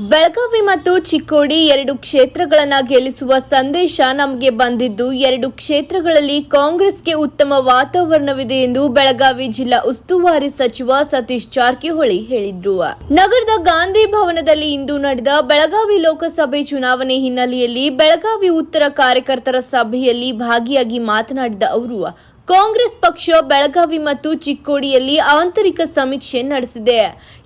ಬೆಳಗಾವಿ ಮತ್ತು ಚಿಕ್ಕೋಡಿ ಎರಡು ಕ್ಷೇತ್ರಗಳನ್ನು ಗೆಲ್ಲಿಸುವ ಸಂದೇಶ ನಮಗೆ ಬಂದಿದ್ದು, ಎರಡು ಕ್ಷೇತ್ರಗಳಲ್ಲಿ ಕಾಂಗ್ರೆಸ್ಗೆ ಉತ್ತಮ ವಾತಾವರಣವಿದೆ ಎಂದು ಬೆಳಗಾವಿ ಜಿಲ್ಲಾ ಉಸ್ತುವಾರಿ ಸಚಿವ ಸತೀಶ್ ಜಾರಕಿಹೊಳಿ ಹೇಳಿದ್ರು. ನಗರದ ಗಾಂಧಿ ಭವನದಲ್ಲಿ ಇಂದು ನಡೆದ ಬೆಳಗಾವಿ ಲೋಕಸಭೆ ಚುನಾವಣೆ ಹಿನ್ನೆಲೆಯಲ್ಲಿ ಬೆಳಗಾವಿ ಉತ್ತರ ಕಾರ್ಯಕರ್ತರ ಸಭೆಯಲ್ಲಿ ಭಾಗಿಯಾಗಿ ಮಾತನಾಡಿದ ಅವರು ಕಾಂಗ್ರೆಸ್ ಪಕ್ಷ ಬೆಳಗಾವಿ ಮತ್ತು ಚಿಕ್ಕೋಡಿಯಲ್ಲಿ ಆಂತರಿಕ ಸಮೀಕ್ಷೆ ನಡೆಸಿದೆ.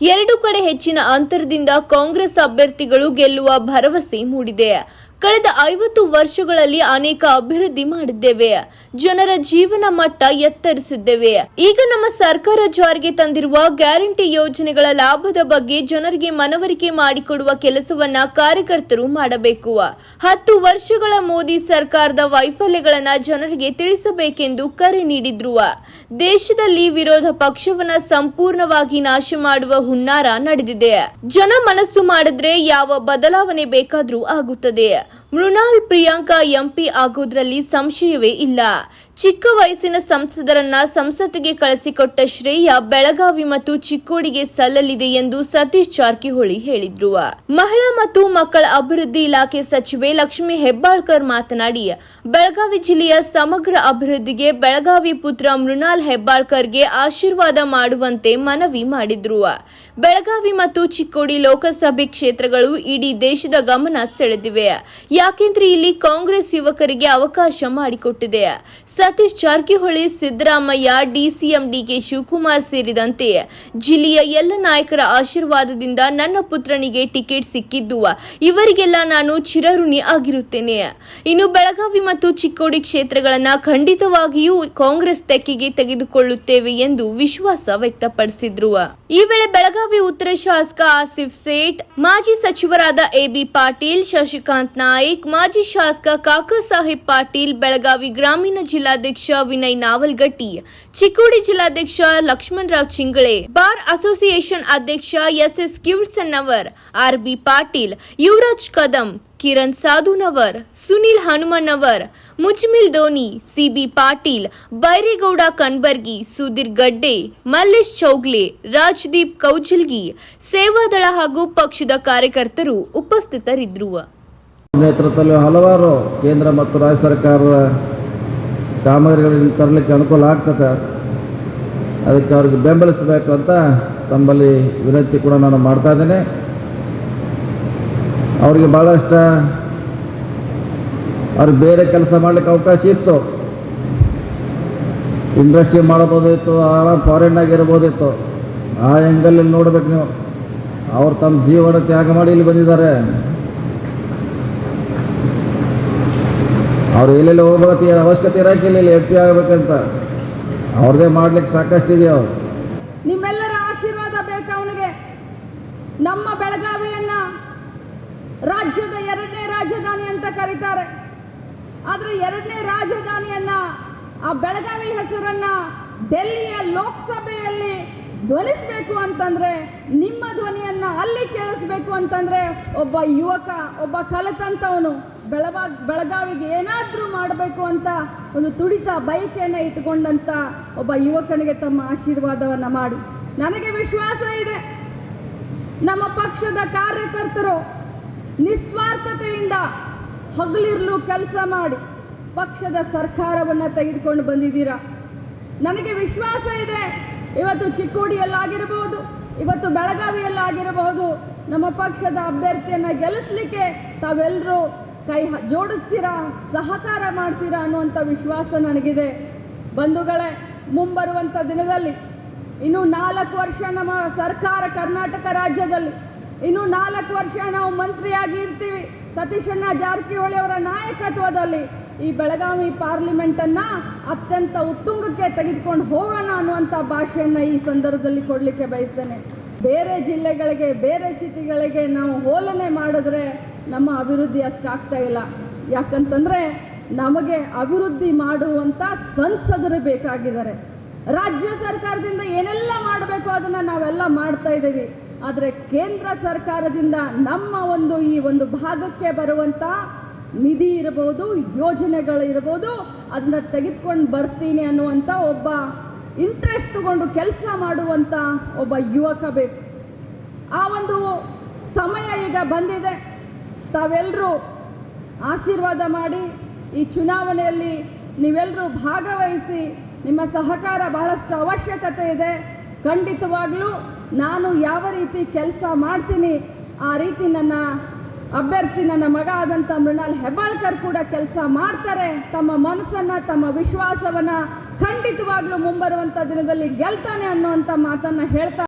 ಎರಡು ಕಡೆ ಹೆಚ್ಚಿನ ಅಂತರದಿಂದ ಕಾಂಗ್ರೆಸ್ ಅಭ್ಯರ್ಥಿಗಳು ಗೆಲ್ಲುವ ಭರವಸೆ ಮೂಡಿದೆ. ಕಳೆದ ಐವತ್ತು ವರ್ಷಗಳಲ್ಲಿ ಅನೇಕ ಅಭಿವೃದ್ಧಿ ಮಾಡಿದ್ದೇವೆ. ಜನರ ಜೀವನ ಮಟ್ಟ ಎತ್ತರಿಸಿದ್ದೇವೆ. ಈಗ ನಮ್ಮ ಸರ್ಕಾರ ಜಾರಿಗೆ ತಂದಿರುವ ಗ್ಯಾರಂಟಿ ಯೋಜನೆಗಳ ಲಾಭದ ಬಗ್ಗೆ ಜನರಿಗೆ ಮನವರಿಕೆ ಮಾಡಿಕೊಡುವ ಕೆಲಸವನ್ನ ಕಾರ್ಯಕರ್ತರು ಮಾಡಬೇಕು. ಹತ್ತು ವರ್ಷಗಳ ಮೋದಿ ಸರ್ಕಾರದ ವೈಫಲ್ಯಗಳನ್ನ ಜನರಿಗೆ ತಿಳಿಸಬೇಕೆಂದು ಕರೆ ನೀಡಿದ್ರು. ದೇಶದಲ್ಲಿ ವಿರೋಧ ಪಕ್ಷವನ್ನ ಸಂಪೂರ್ಣವಾಗಿ ನಾಶ ಮಾಡುವ ಹುನ್ನಾರ ನಡೆದಿದೆ. ಜನ ಮನಸ್ಸು ಮಾಡಿದ್ರೆ ಯಾವ ಬದಲಾವಣೆ ಬೇಕಾದ್ರೂ ಆಗುತ್ತದೆ. ಮೃಣಾಲ್ ಪ್ರಿಯಾಂಕಾ ಎಂಪಿ ಆಗೋದ್ರಲ್ಲಿ ಸಂಶಯವೇ ಇಲ್ಲ. ಚಿಕ್ಕ ವಯಸ್ಸಿನ ಸಂಸದರನ್ನ ಸಂಸತ್ತಿಗೆ ಕಳಿಸಿಕೊಟ್ಟ ಶ್ರೇಯ ಬೆಳಗಾವಿ ಮತ್ತು ಚಿಕ್ಕೋಡಿಗೆ ಸಲ್ಲಲಿದೆ ಎಂದು ಸತೀಶ್ ಜಾರಕಿಹೊಳಿ ಹೇಳಿದ್ರು. ಮಹಿಳಾ ಮತ್ತು ಮಕ್ಕಳ ಅಭಿವೃದ್ಧಿ ಇಲಾಖೆ ಸಚಿವೆ ಲಕ್ಷ್ಮಿ ಹೆಬ್ಬಾಳ್ಕರ್ ಮಾತನಾಡಿ, ಬೆಳಗಾವಿ ಜಿಲ್ಲೆಯ ಸಮಗ್ರ ಅಭಿವೃದ್ಧಿಗೆ ಬೆಳಗಾವಿ ಪುತ್ರ ಮೃಣಾಲ್ ಹೆಬ್ಬಾಳ್ಕರ್ಗೆ ಆಶೀರ್ವಾದ ಮಾಡುವಂತೆ ಮನವಿ ಮಾಡಿದ್ರು. ಬೆಳಗಾವಿ ಮತ್ತು ಚಿಕ್ಕೋಡಿ ಲೋಕಸಭೆ ಕ್ಷೇತ್ರಗಳು ಇಡೀ ದೇಶದ ಗಮನ ಸೆಳೆದಿವೆ. ಯಾಕೆಂದ್ರೆ ಇಲ್ಲಿ ಕಾಂಗ್ರೆಸ್ ಯುವಕರಿಗೆ ಅವಕಾಶ ಮಾಡಿಕೊಟ್ಟಿದೆ. ಸತೀಶ್ ಜಾರಕಿಹೊಳಿ, ಸಿದ್ದರಾಮಯ್ಯ, ಡಿಸಿಎಂ ಡಿಕೆ ಶಿವಕುಮಾರ್ ಸೇರಿದಂತೆ ಜಿಲ್ಲೆಯ ಎಲ್ಲ ನಾಯಕರ ಆಶೀರ್ವಾದದಿಂದ ನನ್ನ ಪುತ್ರನಿಗೆ ಟಿಕೆಟ್ ಸಿಕ್ಕಿದ್ದು. ಇವರಿಗೆಲ್ಲ ನಾನು ಚಿರಋಣಿ ಆಗಿರುತ್ತೇನೆ. ಇನ್ನು ಬೆಳಗಾವಿ ಮತ್ತು ಚಿಕ್ಕೋಡಿ ಕ್ಷೇತ್ರಗಳನ್ನು ಖಂಡಿತವಾಗಿಯೂ ಕಾಂಗ್ರೆಸ್ ತೆಕ್ಕೆಗೆ ತೆಗೆದುಕೊಳ್ಳುತ್ತೇವೆ ಎಂದು ವಿಶ್ವಾಸ ವ್ಯಕ್ತಪಡಿಸಿದ್ರು. ಈ ವೇಳೆ ಬೆಳಗಾವಿ ಉತ್ತರ ಶಾಸಕ ಆಸಿಫ್ ಸೇಠ್, ಮಾಜಿ ಸಚಿವರಾದ ಎಬಿ ಪಾಟೀಲ್, ಶಶಿಕಾಂತ್ ನಾಯಕ್, ಮಾಜಿ ಶಾಸಕ ಕಾಕಾ ಸಾಹೇಬ್ ಪಾಟೀಲ್, ಬೆಳಗಾವಿ ಗ್ರಾಮೀಣ ಜಿಲ್ಲಾಧ್ಯಕ್ಷ ವಿನಯ್ ನಾವಲ್ಗಟ್ಟಿ, ಚಿಕ್ಕೋಡಿ ಜಿಲ್ಲಾಧ್ಯಕ್ಷ ಲಕ್ಷ್ಮಣರಾವ್ ಚಿಂಗಳೆ, ಬಾರ್ ಅಸೋಸಿಯೇಷನ್ ಅಧ್ಯಕ್ಷ S S Kivsannavar R B Patil, Yuvaraj Kadam, Kiran Sadhunavar, Sunil Hanumannavar Mujmil Dhoni, CB Patil, Byregowda Kanbargi Sudhir Gadde, Mallesh Chougle, Rajdeep Kaujalgi ಸೇವಾದಳ ಹಾಗೂ ಪಕ್ಷದ ಕಾರ್ಯಕರ್ತರು ಉಪಸ್ಥಿತರಿದ್ದರು. ನೇತೃತ್ವದಲ್ಲಿ ಹಲವಾರು ಕೇಂದ್ರ ಮತ್ತು ರಾಜ್ಯ ಸರ್ಕಾರದ ಕಾಮಗಾರಿಗಳನ್ನು ತರಲಿಕ್ಕೆ ಅನುಕೂಲ ಆಗ್ತದೆ? ಅದಕ್ಕೆ ಅವ್ರಿಗೆ ಬೆಂಬಲಿಸಬೇಕು ಅಂತ ತಮ್ಮಲ್ಲಿ ವಿನಂತಿ ಕೂಡ ನಾನು ಮಾಡ್ತಾ ಇದ್ದೇನೆ. ಅವರಿಗೆ ಭಾಳಷ್ಟ ಅವ್ರಿಗೆ ಬೇರೆ ಕೆಲಸ ಮಾಡಲಿಕ್ಕೆ ಅವಕಾಶ ಇತ್ತು. ಇಂಡಸ್ಟ್ರಿ ಮಾಡ್ಬೋದಿತ್ತು, ಆರಾಮ್ ಫಾರಿನ್ನಾಗಿರ್ಬೋದಿತ್ತು ಆ ಎಂಗಲ್ಲಿ ನೋಡ್ಬೇಕು ನೀವು. ಅವ್ರು ತಮ್ಮ ಜೀವನ ತ್ಯಾಗ ಮಾಡಿ ಇಲ್ಲಿ ಬಂದಿದ್ದಾರೆ. ಅವ್ರು ಎಲ್ಲೆಲ್ಲಿ ಹೋಗ್ಬೇಕು ಅವಶ್ಯಕತೆ ಇರೋಕ್ಕಿಲ್ಲ ಇಲ್ಲಿ ಎಂ ಪಿ ಆಗಬೇಕಂತ. ಅವ್ರದೇ ಮಾಡ್ಲಿಕ್ಕೆ ಸಾಕಷ್ಟು ಇದೆಯೋ ಅವ್ರು ನಿಮ್ಮೆಲ್ಲರ ಆಶೀರ್ವಾದ ಬೇಕು ಅವನಿಗೆ. ನಮ್ಮ ಬೆಳಗಾವಿಯನ್ನ ರಾಜ್ಯದ ಎರಡನೇ ರಾಜಧಾನಿ ಅಂತ ಕರೀತಾರೆ. ಆದರೆ ಎರಡನೇ ರಾಜಧಾನಿಯನ್ನ, ಆ ಬೆಳಗಾವಿ ಹೆಸರನ್ನ ಡೆಲ್ಲಿಯ ಲೋಕಸಭೆಯಲ್ಲಿ ಧ್ವನಿಸಬೇಕು ಅಂತಂದ್ರೆ, ನಿಮ್ಮ ಧ್ವನಿಯನ್ನ ಅಲ್ಲಿ ಕೇಳಿಸ್ಬೇಕು ಅಂತಂದ್ರೆ, ಒಬ್ಬ ಯುವಕ, ಒಬ್ಬ ಕಲಿತಂತವನು ಬೆಳವಾ ಬೆಳಗಾವಿಗೆ ಏನಾದರೂ ಮಾಡಬೇಕು ಅಂತ ಒಂದು ತುಡಿತ ಬಯಕೆಯನ್ನು ಇಟ್ಕೊಂಡಂತ ಒಬ್ಬ ಯುವಕನಿಗೆ ತಮ್ಮ ಆಶೀರ್ವಾದವನ್ನ ಮಾಡಿ. ನನಗೆ ವಿಶ್ವಾಸ ಇದೆ. ನಮ್ಮ ಪಕ್ಷದ ಕಾರ್ಯಕರ್ತರು ನಿಸ್ವಾರ್ಥತೆಯಿಂದ ಹಗಲಿರ್ಲು ಕೆಲಸ ಮಾಡಿ ಪಕ್ಷದ ಸರ್ಕಾರವನ್ನು ತೆಗೆದುಕೊಂಡು ಬಂದಿದ್ದೀರಾ? ನನಗೆ ವಿಶ್ವಾಸ ಇದೆ. ಇವತ್ತು ಚಿಕ್ಕೋಡಿಯಲ್ಲಾಗಿರಬಹುದು ಇವತ್ತು ಬೆಳಗಾವಿಯಲ್ಲಾಗಿರಬಹುದು, ನಮ್ಮ ಪಕ್ಷದ ಅಭ್ಯರ್ಥಿಯನ್ನು ಗೆಲ್ಲಿಸಲಿಕ್ಕೆ ತಾವೆಲ್ಲರೂ ಕೈ ಜೋಡಿಸ್ತೀರಾ, ಸಹಕಾರ ಮಾಡ್ತೀರಾ ಅನ್ನುವಂಥ ವಿಶ್ವಾಸ ನನಗಿದೆ. ಬಂಧುಗಳೇ ಮುಂಬರುವಂಥ ದಿನದಲ್ಲಿ, ಇನ್ನು ನಾಲ್ಕು ವರ್ಷ ನಮ್ಮ ಸರ್ಕಾರ ಕರ್ನಾಟಕ ರಾಜ್ಯದಲ್ಲಿ, ಇನ್ನು ನಾಲ್ಕು ವರ್ಷ ನಾವು ಮಂತ್ರಿಯಾಗಿ ಇರ್ತೀವಿ. ಸತೀಶಣ್ಣ ಜಾರಕಿಹೊಳಿ ಅವರ ನಾಯಕತ್ವದಲ್ಲಿ ಈ ಬೆಳಗಾವಿ ಪಾರ್ಲಿಮೆಂಟನ್ನು ಅತ್ಯಂತ ಉತ್ತುಂಗಕ್ಕೆ ತೆಗೆದುಕೊಂಡು ಹೋಗೋಣ ಅನ್ನುವಂಥ ಭಾಷೆಯನ್ನು ಈ ಸಂದರ್ಭದಲ್ಲಿ ಕೊಡಲಿಕ್ಕೆ ಬಯಸ್ತೇನೆ. ಬೇರೆ ಜಿಲ್ಲೆಗಳಿಗೆ, ಬೇರೆ ಸಿಟಿಗಳಿಗೆ ನಾವು ಹೋಲನೆ ಮಾಡಿದ್ರೆ ನಮ್ಮ ಅಭಿವೃದ್ಧಿ ಅಷ್ಟಾಗ್ತಾ ಇಲ್ಲ. ಯಾಕಂತಂದರೆ ನಮಗೆ ಅಭಿವೃದ್ಧಿ ಮಾಡುವಂಥ ಸಂಸದರು ಬೇಕಾಗಿದ್ದಾರೆ. ರಾಜ್ಯ ಸರ್ಕಾರದಿಂದ ಏನೆಲ್ಲ ಮಾಡಬೇಕು ಅದನ್ನು ನಾವೆಲ್ಲ ಮಾಡ್ತಾ ಇದ್ದೀವಿ. ಆದರೆ ಕೇಂದ್ರ ಸರ್ಕಾರದಿಂದ ನಮ್ಮ ಒಂದು ಈ ಒಂದು ಭಾಗಕ್ಕೆ ಬರುವಂಥ ನಿಧಿ ಇರಬಹುದು ಯೋಜನೆಗಳು ಇರಬಹುದು ಅದನ್ನ ತೆಗೆದುಕೊಂಡು ಬರ್ತೀನಿ ಅನ್ನುವಂಥ ಒಬ್ಬ ಇಂಟ್ರೆಸ್ಟ್ ತಗೊಂಡು ಕೆಲಸ ಮಾಡುವಂಥ ಒಬ್ಬ ಯುವಕ ಬೇಕು. ಆ ಒಂದು ಸಮಯ ಈಗ ಬಂದಿದೆ. ತಾವೆಲ್ಲರೂ ಆಶೀರ್ವಾದ ಮಾಡಿ ಈ ಚುನಾವಣೆಯಲ್ಲಿ ನೀವೆಲ್ಲರೂ ಭಾಗವಹಿಸಿ ನಿಮ್ಮ ಸಹಕಾರ ಬಹಳಷ್ಟು ಅವಶ್ಯಕತೆ ಇದೆ. ಖಂಡಿತವಾಗಲೂ ನಾನು ಯಾವ ರೀತಿ ಕೆಲಸ ಮಾಡ್ತೀನಿ, ಆ ರೀತಿ ನನ್ನ ಅಭ್ಯರ್ಥಿ ನನ್ನ ಮಗ ಆದಂಥ ಮೃಣಾಲ್ ಹೆಬ್ಬಾಳ್ಕರ್ ಕೂಡ ಕೆಲಸ ಮಾಡ್ತಾರೆ. ತಮ್ಮ ಮನಸ್ಸನ್ನು, ತಮ್ಮ ವಿಶ್ವಾಸವನ್ನು ಖಂಡಿತವಾಗ್ಲೂ ಮುಂಬರುವಂಥ ದಿನದಲ್ಲಿ ಗೆಲ್ತಾನೆ ಅನ್ನುವಂಥ ಮಾತನ್ನು ಹೇಳ್ತಾ